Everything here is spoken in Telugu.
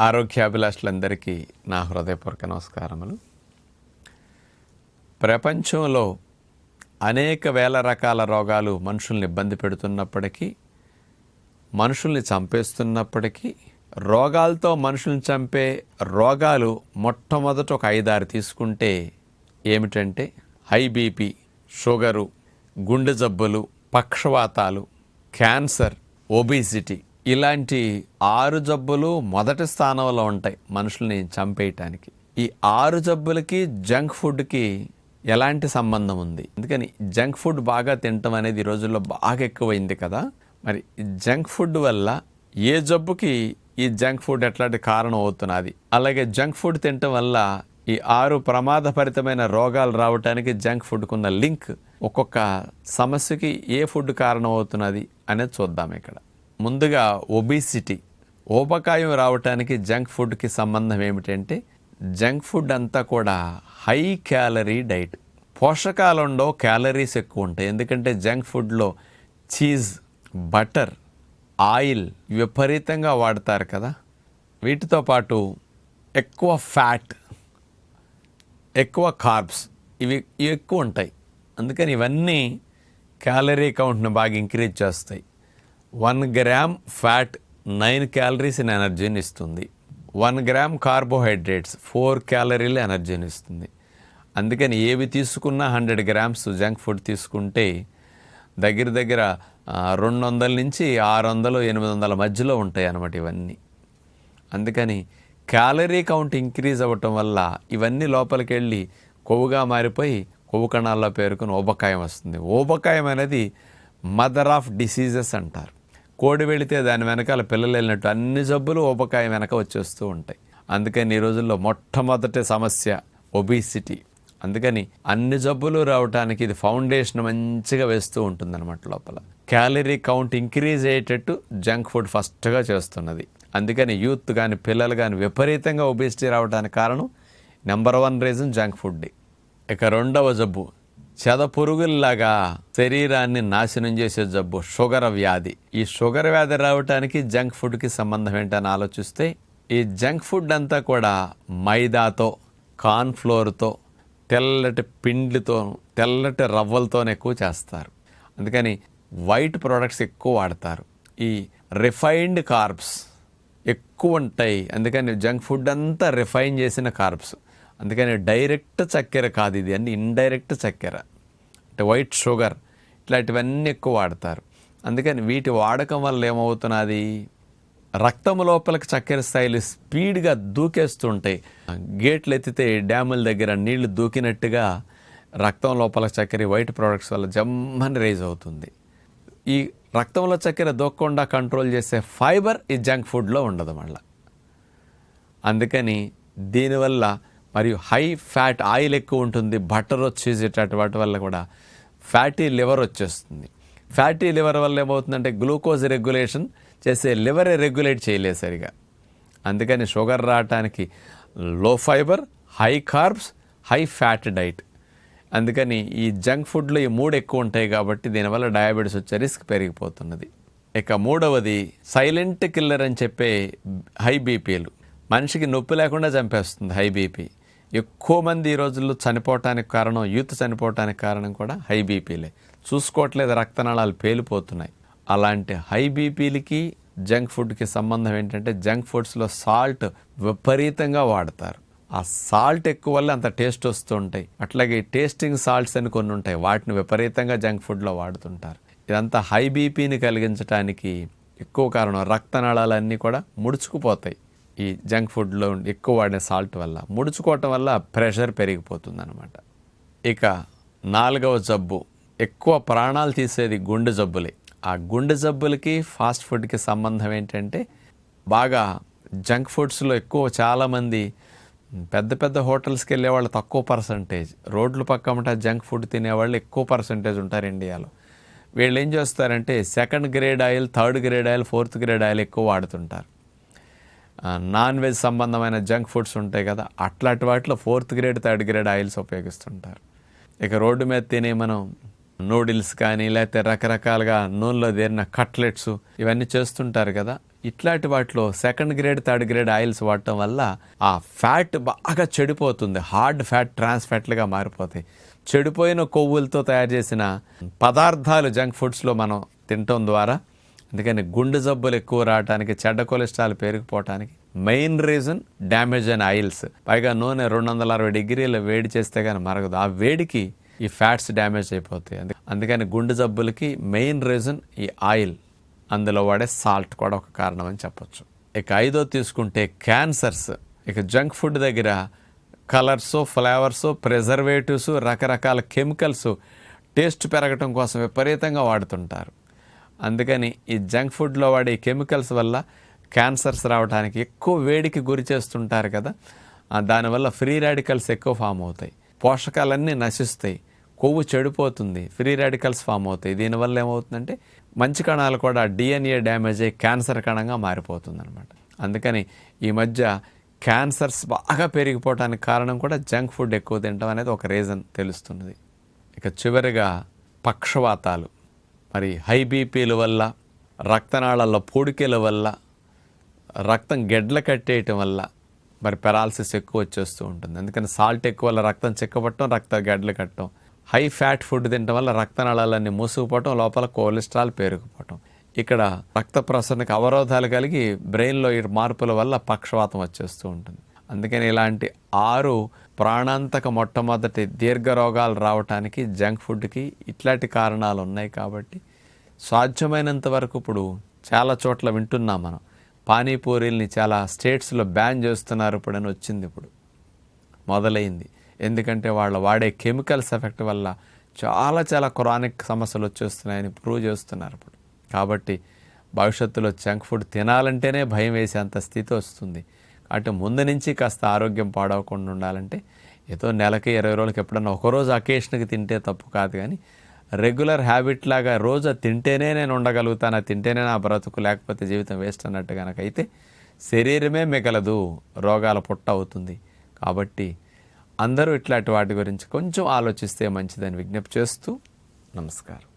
ఆరోగ్యాభిలాషులందరికీ నా హృదయపూర్వక నమస్కారములు. ప్రపంచంలో అనేక వేల రకాల రోగాలు మనుషుల్ని ఇబ్బంది పెడుతున్నప్పటికీ మనుషుల్ని చంపేస్తున్నప్పటికీ రోగాలతో మనుషుల్ని చంపే రోగాలు మొట్టమొదట ఒక ఐదారు తీసుకుంటే ఏమిటంటే హై బీపీ షుగరు గుండె జబ్బులు పక్షవాతాలు క్యాన్సర్ ఒబిసిటీ ఇలాంటి ఆరు జబ్బులు మొదటి స్థానంలో ఉంటాయి మనుషుల్ని చంపేయటానికి. ఈ ఆరు జబ్బులకి జంక్ ఫుడ్కి ఎలాంటి సంబంధం ఉంది? అందుకని జంక్ ఫుడ్ బాగా తినటం అనేది ఈ రోజుల్లో బాగా ఎక్కువైంది కదా. మరి జంక్ ఫుడ్ వల్ల ఏ జబ్బుకి ఈ జంక్ ఫుడ్ ఎట్లాంటి కారణం అవుతున్నది? అలాగే జంక్ ఫుడ్ తినటం వల్ల ఈ ఆరు ప్రమాదభరితమైన రోగాలు రావటానికి జంక్ ఫుడ్కున్న లింక్ ఒక్కొక్క సమస్యకి ఏ ఫుడ్ కారణం అవుతున్నది అనేది చూద్దాం ఇక్కడ. ముందుగా ఒబిసిటీ ఊబకాయం రావటానికి జంక్ ఫుడ్కి సంబంధం ఏమిటంటే జంక్ ఫుడ్ అంతా కూడా హై క్యాలరీ డైట్. పోషకాలు ఉండవు క్యాలరీస్ ఎక్కువ ఉంటాయి. ఎందుకంటే జంక్ ఫుడ్లో చీజ్ బటర్ ఆయిల్ విపరీతంగా వాడతారు కదా. వీటితో పాటు ఎక్కువ ఫ్యాట్ ఎక్కువ కార్బ్స్ ఇవి ఇవి ఎక్కువ ఉంటాయి. అందుకని ఇవన్నీ క్యాలరీ కౌంట్ని బాగా ఇంక్రీజ్ చేస్తాయి. One gram fat nine calories in ఎనర్జీని ఇస్తుంది. వన్ గ్రామ్ కార్బోహైడ్రేట్స్ ఫోర్ క్యాలరీలు ఎనర్జీని ఇస్తుంది. అందుకని ఏవి తీసుకున్నా హండ్రెడ్ గ్రామ్స్ జంక్ ఫుడ్ తీసుకుంటే దగ్గర దగ్గర రెండు వందల నుంచి ఆరు వందలు ఎనిమిది వందల మధ్యలో ఉంటాయి అన్నమాట ఇవన్నీ. అందుకని క్యాలరీ కౌంట్ ఇంక్రీజ్ అవ్వటం వల్ల ఇవన్నీ లోపలికి వెళ్ళి కొవ్వుగా మారిపోయి కొవ్వు కణాల్లో పేరుకుని ఊబకాయం వస్తుంది. ఊబకాయం అనేది మదర్ ఆఫ్ డిసీజెస్ అంటారు. కోడి వెళితే దాని వెనకాల పిల్లలు వెళ్ళినట్టు అన్ని జబ్బులు ఊబకాయం వెనక వచ్చేస్తూ ఉంటాయి. అందుకని ఈ రోజుల్లో మొట్టమొదటి సమస్య ఒబీసిటీ. అందుకని అన్ని జబ్బులు రావడానికి ఇది ఫౌండేషన్ మంచిగా వేస్తూ ఉంటుందన్నమాట లోపల. క్యాలరీ కౌంట్ ఇంక్రీజ్ అయ్యేటట్టు జంక్ ఫుడ్ ఫస్ట్గా చేస్తున్నది. అందుకని యూత్ కానీ పిల్లలు కానీ విపరీతంగా ఒబిసిటీ రావడానికి కారణం number one reason junk food ఇక రెండవ జబ్బు. చెద పురుగుల్లాగా శరీరాన్ని నాశనం చేసే జబ్బు షుగర్ వ్యాధి. ఈ షుగర్ వ్యాధి రావటానికి జంక్ ఫుడ్కి సంబంధం ఏంటని ఆలోచిస్తే ఈ జంక్ ఫుడ్ అంతా కూడా మైదాతో కార్న్ఫ్లోర్తో తెల్లటి పిండితో తెల్లటి రవ్వలతోనే ఎక్కువ చేస్తారు. అందుకని వైట్ ప్రోడక్ట్స్ ఎక్కువ వాడతారు. ఈ రిఫైన్డ్ కార్బ్స్ ఎక్కువ ఉంటాయి. అందుకని జంక్ ఫుడ్ అంతా రిఫైన్ చేసిన కార్బ్స్. అందుకని డైరెక్ట్ చక్కెర కాదు ఇది అన్ని ఇండైరెక్ట్ చక్కెర. అంటే వైట్ షుగర్ ఇట్లాంటివన్నీ ఎక్కువ వాడతారు. అందుకని వీటి వాడకం వల్ల ఏమవుతున్నది? రక్తం లోపలికి చక్కెర స్థాయిలు స్పీడ్గా దూకేస్తుంటాయి. గేట్లు ఎత్తితే డ్యాముల దగ్గర నీళ్ళు దూకినట్టుగా రక్తం లోపల చక్కెర వైట్ ప్రోడక్ట్స్ వల్ల జమ్మని రేజ్ అవుతుంది. ఈ రక్తంలో చక్కెర దూకకుండా కంట్రోల్ చేసే ఫైబర్ ఈ జంక్ ఫుడ్లో ఉండదు మళ్ళీ. అందుకని దీనివల్ల మరియు హై ఫ్యాట్ ఆయిల్ ఎక్కువ ఉంటుంది బటర్ వచ్చేసేటటువంటి వాటి వల్ల కూడా ఫ్యాటీ లివర్ వచ్చేస్తుంది. ఫ్యాటీ లివర్ వల్ల ఏమవుతుందంటే గ్లూకోజ్ రెగ్యులేషన్ చేసే లివరే రెగ్యులేట్ చేయలేదు సరిగా. అందుకని షుగర్ రావటానికి low fibre high carbs high fat diet. అందుకని ఈ జంక్ ఫుడ్లో ఈ మూడు ఎక్కువ ఉంటాయి కాబట్టి దీనివల్ల డయాబెటీస్ వచ్చే రిస్క్ పెరిగిపోతున్నది. ఇక మూడవది సైలెంట్ కిల్లర్ అని చెప్పే హై బీపీలు. మనిషికి నొప్పి లేకుండా చంపేస్తుంది హై బీపీ. ఎక్కువ మంది ఈ రోజుల్లో చనిపోవటానికి కారణం యూత్ చనిపోవటానికి కారణం కూడా హై బీపీలే. చూసుకోవట్లేదు రక్తనాళాలు పేలిపోతున్నాయి. అలాంటి హై బీపీలకి జంక్ ఫుడ్కి సంబంధం ఏంటంటే జంక్ ఫుడ్స్లో సాల్ట్ విపరీతంగా వాడతారు. ఆ సాల్ట్ ఎక్కువ వల్ల అంత టేస్ట్ వస్తూ ఉంటాయి. అట్లాగే టేస్టింగ్ సాల్ట్స్ అని కొన్ని ఉంటాయి. వాటిని విపరీతంగా జంక్ ఫుడ్లో వాడుతుంటారు. ఇదంతా హై బీపీని కలిగించడానికి ఎక్కువ కారణం. రక్తనాళాలన్నీ కూడా ముడుచుకుపోతాయి. ఈ జంక్ ఫుడ్లో ఎక్కువ వాడే సాల్ట్ వల్ల ముడుచుకోవటం వల్ల ప్రెషర్ పెరిగిపోతుంది అనమాట ఇక నాలుగవ జబ్బు ఎక్కువ ప్రాణాలు తీసేది గుండె జబ్బులే. ఆ గుండె జబ్బులకి ఫాస్ట్ ఫుడ్కి సంబంధం ఏంటంటే బాగా జంక్ ఫుడ్స్లో ఎక్కువ చాలామంది పెద్ద పెద్ద హోటల్స్కి వెళ్ళే వాళ్ళు తక్కువ పర్సంటేజ్. రోడ్ల పక్కమట జంక్ ఫుడ్ తినేవాళ్ళు ఎక్కువ పర్సంటేజ్ ఉంటారు ఇండియాలో. వీళ్ళు ఏం చేస్తారంటే second grade oil third grade oil fourth grade oil ఎక్కువ వాడుతుంటారు. నాన్ వెజ్ సంబంధమైన జంక్ ఫుడ్స్ ఉంటాయి కదా అట్లాంటి వాటిలో fourth grade third grade oils ఉపయోగిస్తుంటారు. ఇక రోడ్డు మీద తినే మనం నూడిల్స్ కానీ లేకపోతే రకరకాలుగా నూనెలో దేరిన కట్లెట్స్ ఇవన్నీ చేస్తుంటారు కదా ఇట్లాంటి వాటిలో second grade third grade oils వాడటం వల్ల ఆ ఫ్యాట్ బాగా చెడిపోతుంది హార్డ్ ఫ్యాట్ ట్రాన్స్ ఫ్యాట్లుగా మారిపోతాయి. చెడిపోయిన కొవ్వులతో తయారు చేసిన పదార్థాలు జంక్ ఫుడ్స్లో మనం తినటం ద్వారా అందుకని గుండె జబ్బులు ఎక్కువ రావడానికి చెడ్డ కొలెస్ట్రాల్ పెరిగిపోవటానికి మెయిన్ రీజన్ డ్యామేజ్ అయిన ఆయిల్స్ పైగా నూనె రెండు వందల అరవై డిగ్రీల వేడి చేస్తే కానీ మరగదు. ఆ వేడికి ఈ ఫ్యాట్స్ డ్యామేజ్ అయిపోతాయి. అందుకని గుండె జబ్బులకి మెయిన్ రీజన్ ఈ ఆయిల్. అందులో వాడే సాల్ట్ కూడా ఒక కారణం అని చెప్పొచ్చు. ఇక ఐదో తీసుకుంటే క్యాన్సర్స్. ఇక జంక్ ఫుడ్ దగ్గర కలర్స్ ఫ్లేవర్స్ ప్రిజర్వేటివ్స్ రకరకాల కెమికల్స్ టేస్ట్ పెరగటం కోసం విపరీతంగా వాడుతుంటారు. అందుకని ఈ జంక్ ఫుడ్లో వాడే కెమికల్స్ వల్ల క్యాన్సర్స్ రావడానికి ఎక్కువ వేడికి గురి చేస్తుంటారు కదా. దానివల్ల ఫ్రీ రాడికల్స్ ఎక్కువ ఫామ్ అవుతాయి. పోషకాలన్నీ నశిస్తాయి. కొవ్వు చెడిపోతుంది. ఫ్రీ రాడికల్స్ ఫామ్ అవుతాయి. దీనివల్ల ఏమవుతుందంటే మంచి కణాలు కూడా డిఎన్ఏ డ్యామేజ్ అయ్యి క్యాన్సర్ కణంగా మారిపోతుంది అనమాట అందుకని ఈ మధ్య క్యాన్సర్స్ బాగా పెరిగిపోవడానికి కారణం కూడా జంక్ ఫుడ్ ఎక్కువ తినడం అనేది ఒక రీజన్ తెలుస్తున్నది. ఇక చివరిగా పక్షవాతాలు. మరి హై బీపీల వల్ల రక్తనాళాల్లో పూడికల వల్ల రక్తం గెడ్ల కట్టేయటం వల్ల మరి పెరాలసిస్ ఎక్కువ వచ్చేస్తూ ఉంటుంది. అందుకని సాల్ట్ ఎక్కువ వల్ల రక్తం చిక్కబట్టడం రక్త గడ్డలు కట్టడం. హై ఫ్యాట్ ఫుడ్ తినడం వల్ల రక్తనాళాలన్నీ మూసుకుపోవటం లోపల కొలెస్ట్రాల్ పేరుకుపోవటం ఇక్కడ రక్త ప్రసరణకు అవరోధాలు కలిగి బ్రెయిన్లో ఈ మార్పుల వల్ల పక్షవాతం వచ్చేస్తూ ఉంటుంది. అందుకని ఇలాంటి ఆరు ప్రాణాంతక మొట్టమొదటి దీర్ఘ రోగాలు రావటానికి జంక్ ఫుడ్కి ఇట్లాంటి కారణాలు ఉన్నాయి కాబట్టి సాధ్యమైనంత వరకు ఇప్పుడు చాలా చోట్ల వింటున్నాం మనం. పానీపూరీల్ని చాలా స్టేట్స్లో బ్యాన్ చేస్తున్నారు ఇప్పుడు అని వచ్చింది ఇప్పుడు. మొదలైంది. ఎందుకంటే వాళ్ళు వాడే కెమికల్స్ ఎఫెక్ట్ వల్ల చాలా చాలా క్రానిక్ సమస్యలు వచ్చేస్తున్నాయని ప్రూవ్ చేస్తున్నారు ఇప్పుడు. కాబట్టి భవిష్యత్తులో జంక్ ఫుడ్ తినాలంటేనే భయం వేసేంత స్థితి వస్తుంది. అటు ముందు నుంచి కాస్త ఆరోగ్యం పాడవకుండా ఉండాలంటే ఏదో నెలకి ఇరవై రోజులకి ఎప్పుడన్నా ఒకరోజు అకేషన్కి తింటే తప్పు కాదు కానీ రెగ్యులర్ హ్యాబిట్ లాగా రోజు తింటేనే నేను ఉండగలుగుతాను తింటేనే నా బ్రతుకు లేకపోతే జీవితం వేస్ట్ అన్నట్టు కనుక అయితే శరీరమే మిగలదు రోగాల పుట్ట అవుతుంది. కాబట్టి అందరూ ఇట్లాంటి వాటి గురించి కొంచెం ఆలోచిస్తే మంచిదని విజ్ఞప్తి చేస్తూ నమస్కారం.